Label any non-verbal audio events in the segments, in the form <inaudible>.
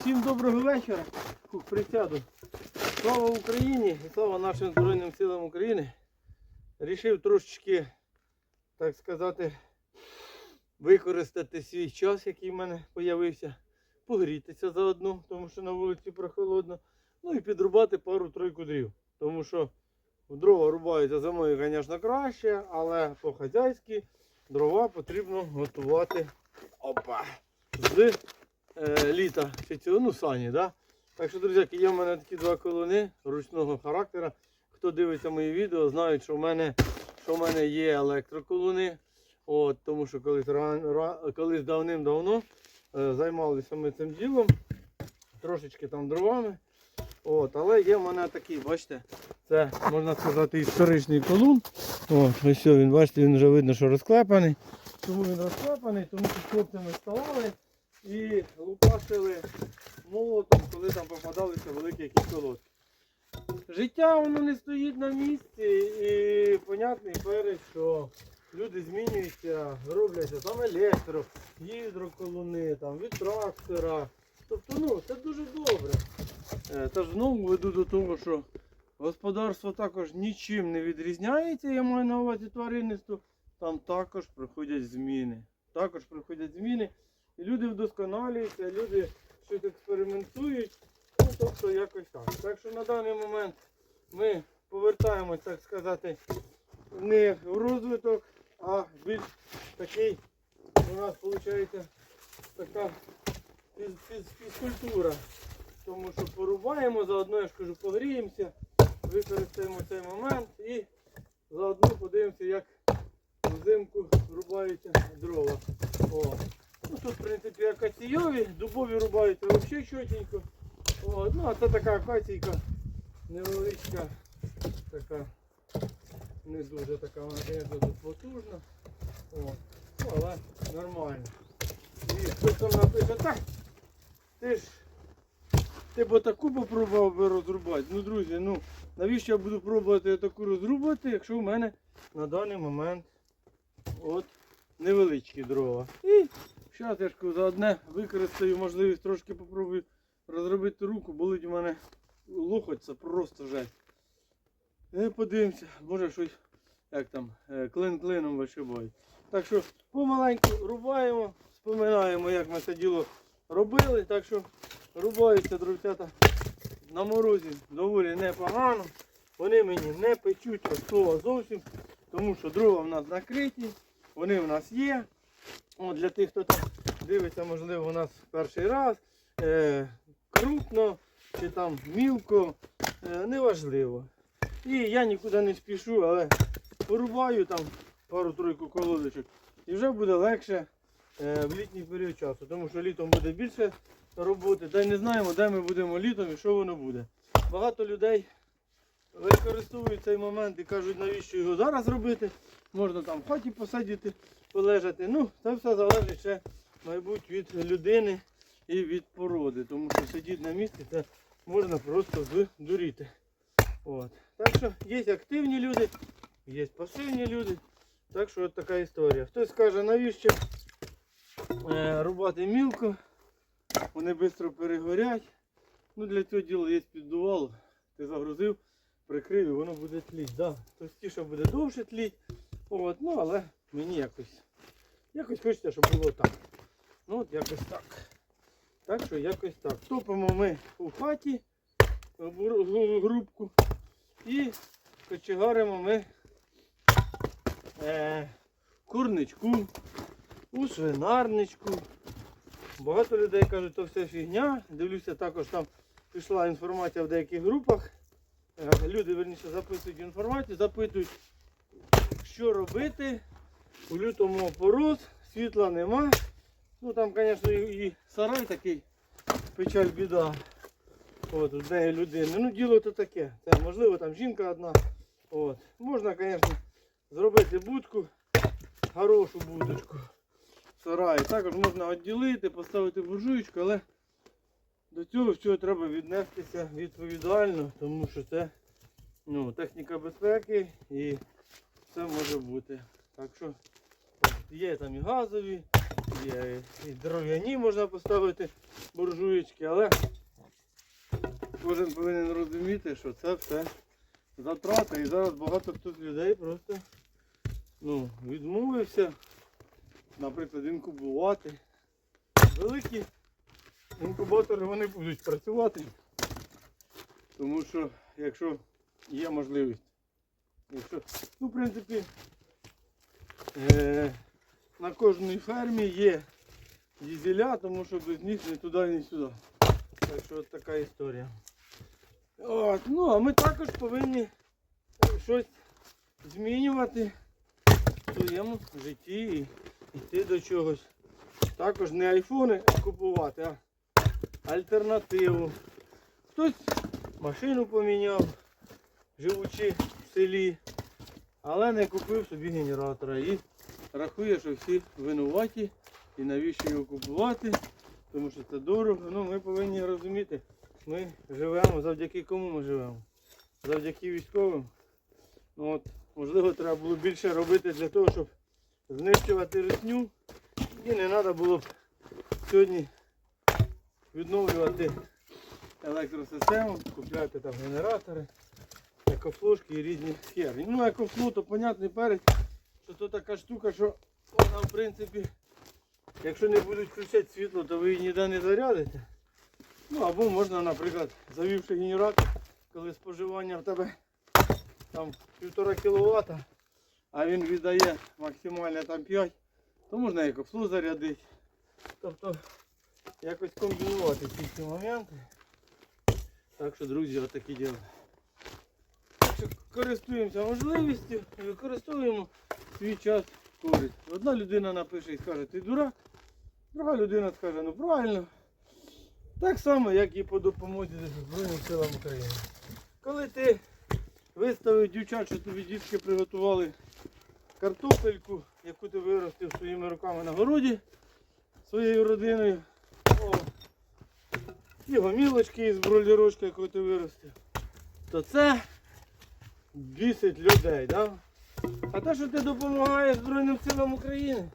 Всім доброго вечора. Присяду. Слава Україні і слава нашим Збройним силам України. Рішив трошечки, так сказати, використати свій час, який в мене з'явився, погрітися заодно, тому що на вулиці прохолодно. Ну і підрубати пару-тройку дрів. Тому що дрова рубаються зимою, звісно, краще, але по-хазяйськи дрова потрібно готувати опа, з літа ну сані, да? Так що, друзі, є в мене такі два колони ручного характеру. Хто дивиться мої відео, знають, що в мене, що в мене є електроколони. От, тому що колись, колись давним-давно е, займалися ми цим ділом, трошечки там дровами. От, але є в мене такий, бачите, це можна сказати історичний колун. От, ось все, він, бачите, він вже видно, що розклепаний. Чому він розклепаний? Тому що хлопцями ставали і лупасили молотом, коли там попадалися великі якісь колодки. Життя воно не стоїть на місці і понятний перець, що люди змінюються, робляться там електро, гідроколони, там від трактора. Тобто, ну, це дуже добре. Е, Та ж знову веду до того, що господарство також нічим не відрізняється, я маю на увазі тваринництво. Там також проходять зміни. Також проходять зміни. Люди вдосконалюються, люди щось експериментують. Ну, тобто якось так. Так що на даний момент ми повертаємось, так сказати, не в розвиток, а більш такий у нас виходить така фіз- фіз- фізкультура. Тому що порубаємо, заодно я ж кажу, погріємося, використаємо цей момент і заодно подивимося, як взимку рубаються дрова. О. Ну, тут, в акаційові, дубові рубаються взагалі чотенько. О, ну, а це така акаційка невеличка, така не дуже така, вона, звісно, потужна. О, ну, але нормально. І хтось там напише, так, ти ж ти б таку попробував би розрубати. Ну, друзі, ну навіщо я буду пробувати таку розрубати, якщо в мене на даний момент от невеличкі дрова. І зараз кажу, заодне використаю можливість трошки попробую розробити руку, болить у мене локоть, це просто жесть. І подивимося, може щось, як там, е, клин клином вишибаю. Так що помаленьку рубаємо, споминаємо, як ми це діло робили. Так що рубаються дровцята на морозі доволі непогано. Вони мені не печуть того зовсім, тому що дрова в нас накриті, вони в нас є. От для тих, хто там дивиться, можливо, у нас перший раз. Е, крупно чи там мілко, е, неважливо. І я нікуди не спішу, але порубаю там пару-тройку колодочок і вже буде легше е, в літній період часу, тому що літом буде більше роботи, та й не знаємо, де ми будемо літом і що воно буде. Багато людей використовують цей момент і кажуть, навіщо його зараз робити. Можна там в хаті посидіти, полежати. Ну, це все залежить ще, мабуть, від людини і від породи. Тому що сидіти на місці це можна просто здуріти. От. Так що є активні люди, є пасивні люди. Так що от така історія. Хтось скаже, навіщо е, рубати мілко, вони швидко перегорять. Ну для цього діла є піддувало. Ти загрузив, прикрив і воно буде тліть. Да. Товстіше буде довше тліть. От, ну але мені якось якось хочеться, щоб було так. Ну от якось так. Так що якось так. Топимо ми у хаті грубку і кочегаримо ми е, курничку, у свинарничку. Багато людей кажуть, то все фігня. Дивлюся, також там пішла інформація в деяких групах. Е, Люди верніше записують інформацію, запитують, що робити. У лютому опорос, світла нема. Ну там, звісно, і, сарай такий, печаль біда. От, однієї людини. Ну, діло то таке. Це можливо там жінка одна. От. Можна, звісно, зробити будку, хорошу будочку. в Сараї. Також можна відділити, поставити буржуєчку, але до цього всього треба віднестися відповідально, тому що це ну, техніка безпеки і все може бути. Так що є там і газові, є і дерев'яні можна поставити буржуєчки, але кожен повинен розуміти, що це все затрати. І зараз багато хто людей просто ну, відмовився, наприклад, інкубувати. Великі інкубатори вони будуть працювати, тому що якщо є можливість. Якщо, ну, в принципі, е, на кожній фермі є дізеля, тому що без них ні туди, ні сюди. Так що от така історія. От, ну, а ми також повинні щось змінювати в своєму житті і йти до чогось. Також не айфони купувати, а альтернативу. Хтось машину поміняв, живучи в селі, але не купив собі генератора і рахує, що всі винуваті і навіщо його купувати, тому що це дорого. Ну, ми повинні розуміти, ми живемо завдяки кому ми живемо? Завдяки військовим. Ну, от, можливо, треба було більше робити для того, щоб знищувати русню. І не треба було б сьогодні відновлювати електросистему, купляти там генератори, екофлушки і різні схеми. Ну, екофлу, то понятний перець, що то така штука, що вона в принципі, якщо не будуть включати світло, то ви її ніде не зарядите. Ну або можна, наприклад, завівши генератор, коли споживання в тебе там півтора кВт, а він віддає максимально там 5, то можна екофлу зарядити. Тобто якось комбінувати ці всі моменти. Так що, друзі, отакі діла. Користуємося можливістю використовуємо свій час користь. Одна людина напише і скаже, ти дурак, друга людина скаже, ну правильно. Так само, як і по допомозі Збройним силам України. Коли ти виставив дівчат, що тобі дітки приготували картопельку, яку ти виростив своїми руками на городі своєю родиною. О, і гомілочки із бролірочки, яку ти виростив, то це бісить людей. Да? А те, що ти допомагаєш Збройним силам України,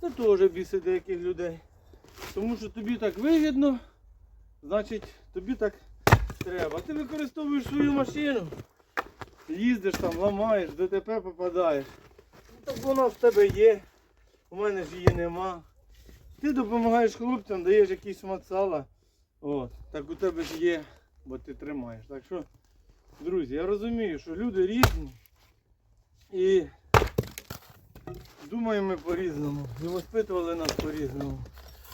це теж бісить деяких людей. Тому що тобі так вигідно, значить тобі так треба. Ти використовуєш свою машину, їздиш там, ламаєш, ДТП попадаєш. Ну, Так вона в тебе є, у мене ж її нема. Ти допомагаєш хлопцям, даєш якісь мацала. От, так у тебе ж є, бо ти тримаєш. Так що, друзі, я розумію, що люди різні і думаємо ми по-різному. І воспитували нас по-різному.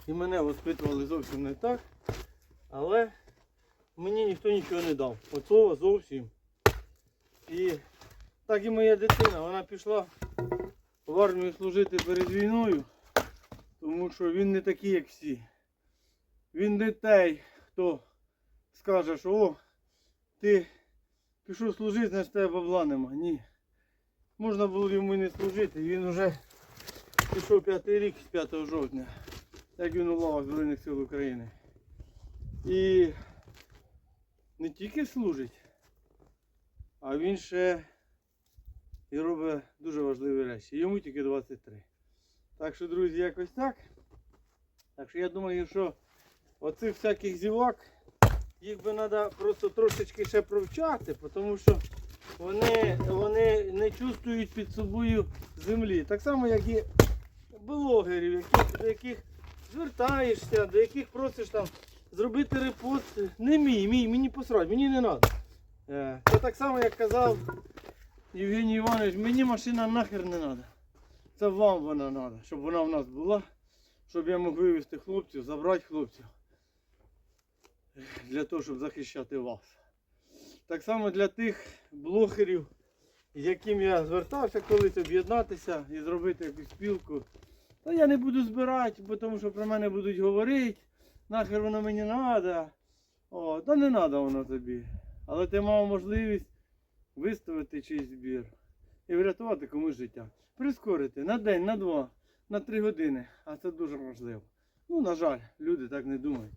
І мене воспитували зовсім не так. Але мені ніхто нічого не дав. Слова зовсім. І так і моя дитина, вона пішла в армію служити перед війною, тому що він не такий, як всі. Він той, хто скаже, що о, ти пішов служити, значить тебе бабла нема. Ні. Можна було йому і не служити. Він вже пішов п'ятий рік з 5 жовтня, як він у лавах Збройних сил України. І не тільки служить, а він ще і робить дуже важливі речі. Йому тільки 23. Так що, друзі, якось так. Так що я думаю, що оцих всяких зівак, їх би треба просто трошечки ще провчати, тому що вони, вони не чувствують під собою землі. Так само, як і блогерів, до яких звертаєшся, до яких просиш там зробити репост. Не мій, мій, мені посрать, мені не треба. Це так само, як казав Євгеній Іванович, мені машина нахер не треба. Це вам вона треба, щоб вона в нас була, щоб я мог вивезти хлопців, забрати хлопців для того, щоб захищати вас. Так само для тих блогерів, з яким я звертався колись об'єднатися і зробити якусь спілку. Та я не буду збирати, бо тому що про мене будуть говорити, нахер воно мені треба. О, та не треба воно тобі. Але ти мав можливість виставити чийсь збір і врятувати комусь життя. Прискорити на день, на два, на три години. А це дуже важливо. Ну, на жаль, люди так не думають.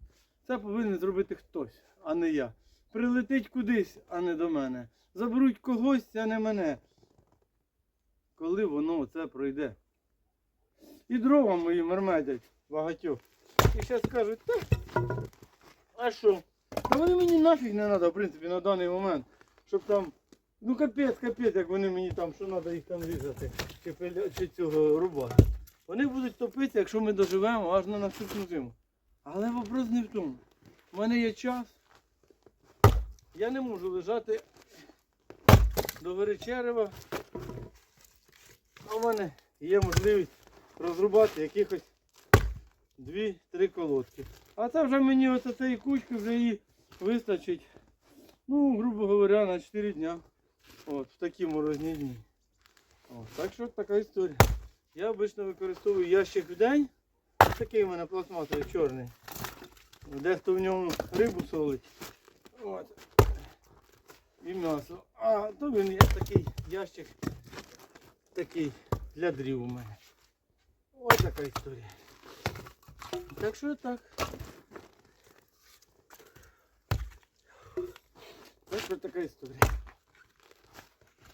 Це повинен зробити хтось, а не я. Прилетить кудись, а не до мене. Заберуть когось, а не мене. Коли воно це пройде. І дрова мої мермедять багатьох. І зараз кажуть, та, а що? Та вони мені нафіг не треба, в принципі, на даний момент. Щоб там, ну капець, капець, як вони мені там, що треба їх там різати, чи, чи цього рубати. Вони будуть топитися, якщо ми доживемо аж на наступну зиму. Але вопрос не в тому. У мене є час. Я не можу лежати до Веречерева. А в мене є можливість розрубати якихось 2-3 колодки. А це вже мені от цієї кучки вже її вистачить, ну, грубо говоря, на 4 дня. От, в такі морозні дні. От, так що така історія. Я обично використовую ящик в день. Такий у мене пластмасовий чорний. Дехто в ньому рибу солить. От. І м'ясо. А то він є такий ящик такий для дрів у мене. Ось така історія. Так що так. Так що така історія.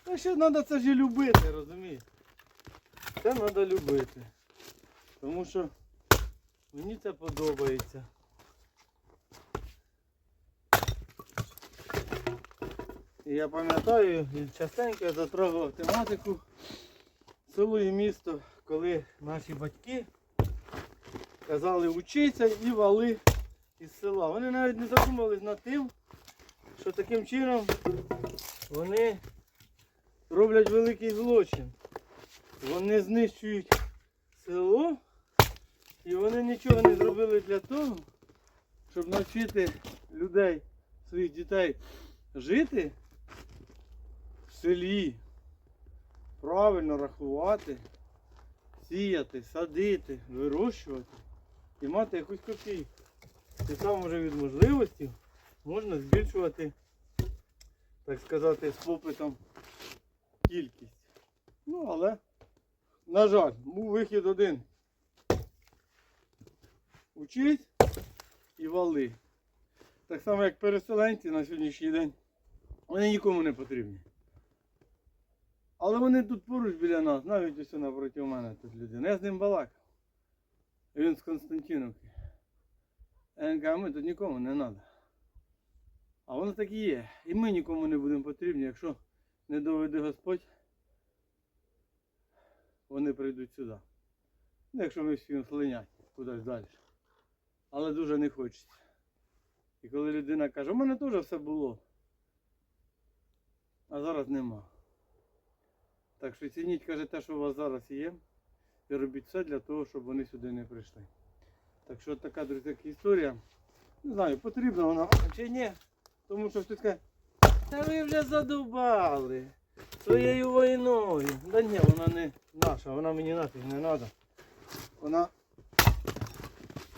Та ще треба це ж любити, розумієш? Це треба любити. Тому що мені це подобається. Я пам'ятаю, частенько я затрагував тематику село і місто, коли наші батьки казали учиться і вали із села. Вони навіть не задумались над тим, що таким чином вони роблять великий злочин. Вони знищують село і вони нічого не зробили для того, щоб навчити людей, своїх дітей жити селі, правильно рахувати, сіяти, садити, вирощувати і мати якусь копійку. І там вже від можливості можна збільшувати, так сказати, з попитом кількість. Ну, але, на жаль, був вихід один. Учись і вали. Так само, як переселенці на сьогоднішній день, вони нікому не потрібні. Але вони тут поруч біля нас, навіть ось напроти мене тут людина. Я з ним балакав. Він з Константиновки. Він каже, ми тут нікому не треба. А воно так і є. І ми нікому не будемо потрібні, якщо не доведе Господь, вони прийдуть сюди. Ну, якщо ми всі слинять кудись далі. Але дуже не хочеться. І коли людина каже, у мене теж все було. А зараз нема. Так що цініть, каже, те, що у вас зараз є. І робіть все для того, щоб вони сюди не прийшли. Так що така, друзі, історія. Не знаю, потрібна вона чи ні. Тому що хтось каже, та ви вже задовбали своєю війною. Да ні, вона не наша, вона мені нафіг не треба. Вона,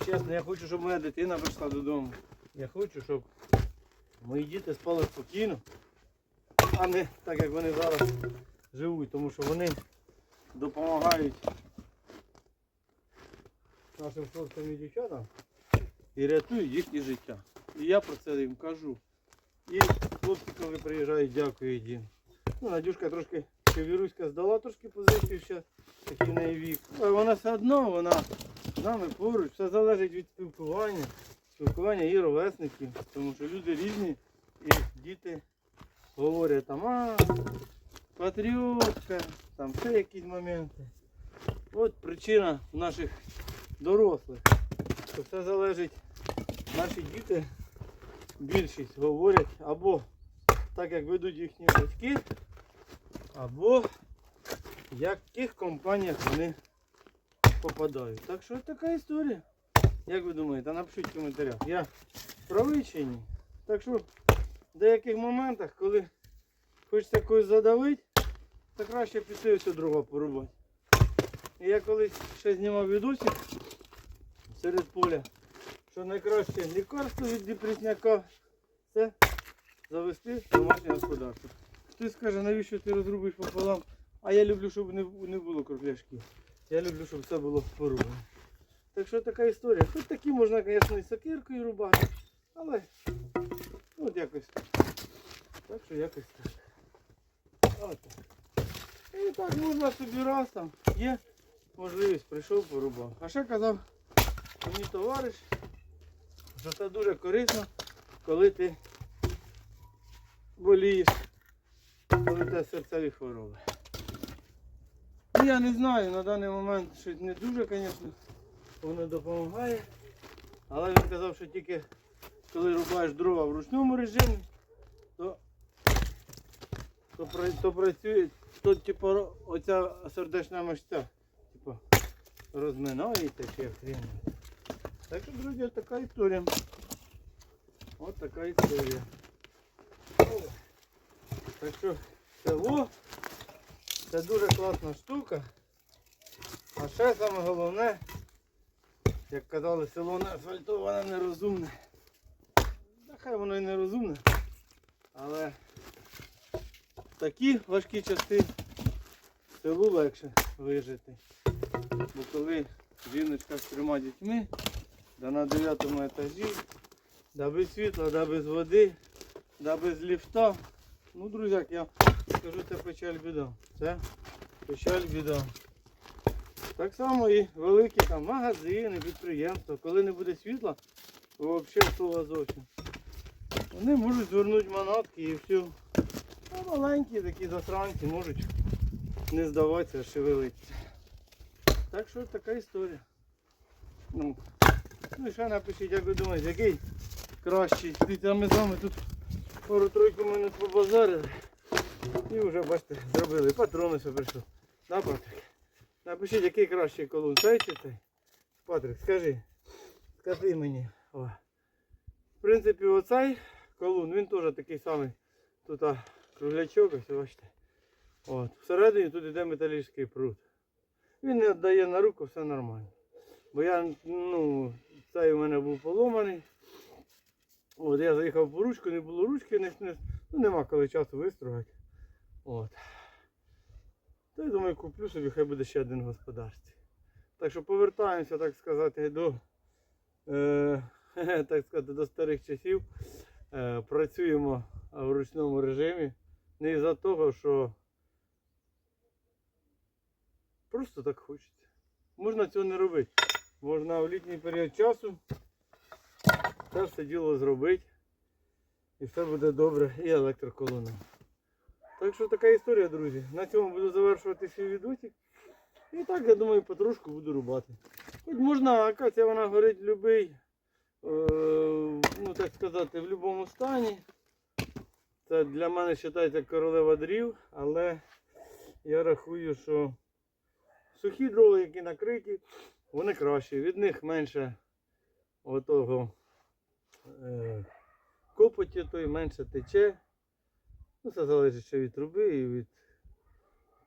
чесно, я хочу, щоб моя дитина прийшла додому. Я хочу, щоб мої діти спали спокійно, а не так, як вони зараз живуть, тому що вони допомагають нашим хлопцям і дівчатам і рятують їхнє життя. І я про це їм кажу. І хлопці, коли приїжджають, дякую їм. Ну, Надюшка трошки Віруська здала трошки позицію ще, такий неї вік. Але вона все одно, вона з нами поруч, все залежить від спілкування, спілкування і ровесників, тому що люди різні і діти говорять там, а, патріотка, там ще якісь моменти. От причина наших дорослих. Що все залежить, наші діти більшість говорять або так, як ведуть їхні батьки, або в яких компаніях вони попадають. Так що така історія. Як ви думаєте, напишіть в коментарях. Я правий чи ні? Так що в деяких моментах, коли хочеться когось задавити, то краще піти ось дрова порубати. Я колись ще знімав відосик серед поля, що найкраще лікарство від депресняка це завести домашнє господарство. Хтось скаже, навіщо ти розрубиш пополам, а я люблю, щоб не, було кругляшків. Я люблю, щоб все було порубано. Так що така історія. Хоч такі можна, звісно, і сокиркою рубати, але ну, от якось. Так що якось так. От. І так можна собі раз там. Є можливість прийшов, порубав. А ще казав мені товариш, що це дуже корисно, коли ти болієш, коли в тебе серцеві хвороби. Ну, я не знаю, на даний момент щось не дуже, звісно, воно допомагає. Але він казав, що тільки коли рубаєш дрова в ручному режимі, то, то працює, то типу, оця сердечна мишця типу, розминається чи як. Так що, друзі, така історія. От така історія. Так що село це дуже класна штука. А ще саме головне, як казали, село не асфальтоване, нерозумне. Та хай воно і нерозумне. Але такі важкі часи селу легше вижити. Бо коли жіночка з трьома дітьми, да на дев'ятому етажі, да без світла, да без води, да без ліфта. Ну, друзяк, я скажу, це печаль біда. Це печаль біда. Так само і великі там магазини, підприємства, коли не буде світла, взагалі слова зовсім. Вони можуть звернути манатки і все. Маленькі такі засранці можуть не здаватися, шевелитися. Так що така історія. Ну, ну і ще напишіть, як ви думаєте, який кращий. Дивіться, ми з вами тут пару-тройку минут побазарили. І вже бачите, зробили. Патрони все прийшов. Да, Патрик? Напишіть, який кращий колун. Цей чи цей? Патрик, скажи. Скажи мені. О. В принципі, оцей колун, він теж такий самий. Тут круглячок, ось бачите. От. Всередині тут йде металічний прут. Він не віддає на руку, все нормально. Бо я, ну, цей у мене був поломаний. От я заїхав по ручку, не було ручки, не, не, ну, нема коли часу вистругати. От. То я думаю, куплю собі, хай буде ще один господарстві. Так що повертаємося, так сказати, до, е, <laughs> так сказати, до старих часів. Е, працюємо в ручному режимі. Не із-за того, що просто так хочеться. Можна цього не робити. Можна в літній період часу це все діло зробити. І все буде добре і електроколона. Так що така історія, друзі. На цьому буду завершувати свій відосик. І так, я думаю, потрошку буду рубати. Хоч можна, акація вона горить в будь-який, е, ну так сказати, в будь-якому стані. Це для мене вважається королева дрів, але я рахую, що сухі дрова, які накриті, вони кращі. Від них менше отого е, копоті, той менше тече. Ну, це залежить ще від труби і від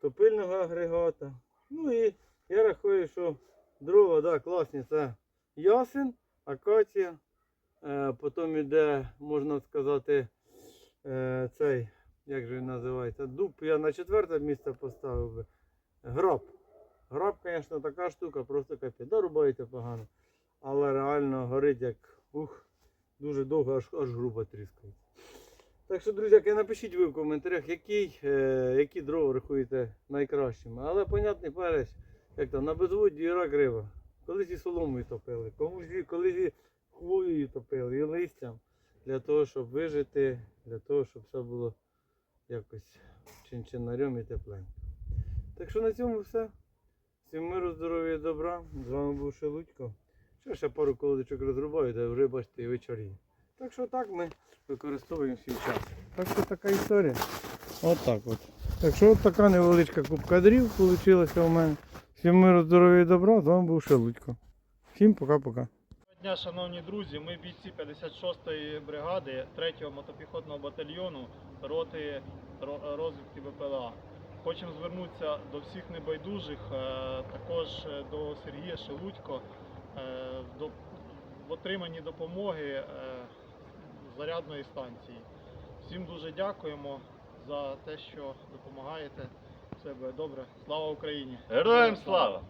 топильного агрегата. Ну і я рахую, що дрова, да, класні, це ясен, акація. Е, потім іде, можна сказати, е, цей, як же він називається, дуб. Я на четверте місце поставив би. Граб. Граб, звісно, така штука, просто капець. Да, рубається погано. Але реально горить як ух, дуже довго, аж, аж грубо тріскається. Так що, друзяки, напишіть ви в коментарях, який, е, які дрова рахуєте найкращими. Але понятний перець, як там, на безводді і рак риба. Колись і соломою топили, колись і хвоєю топили, і листям. Для того, щоб вижити, для того, щоб все було якось чин-чинарем і тепленько. Так що на цьому все. Всім миру, здоров'я і добра. З вами був Шелудько. Ще ще пару колодочок розрубаю, та вже бачите і вечоріє. Так що так ми використовуємо свій час. Так що така історія. От так от. Так що от така невеличка кубка дрів вийшла у мене. Всім миру, здоров'я і добра. З вами був Шелудько. Всім пока-пока. Дня, шановні друзі. Ми бійці 56-ї бригади 3-го мотопіхотного батальйону роти розвідки БПЛА. Хочемо звернутися до всіх небайдужих, е, також е, до Сергія Шелудько е, в отриманні допомоги зарядної станції. Всім дуже дякуємо за те, що допомагаєте. Все буде добре. Слава Україні! Героям слава!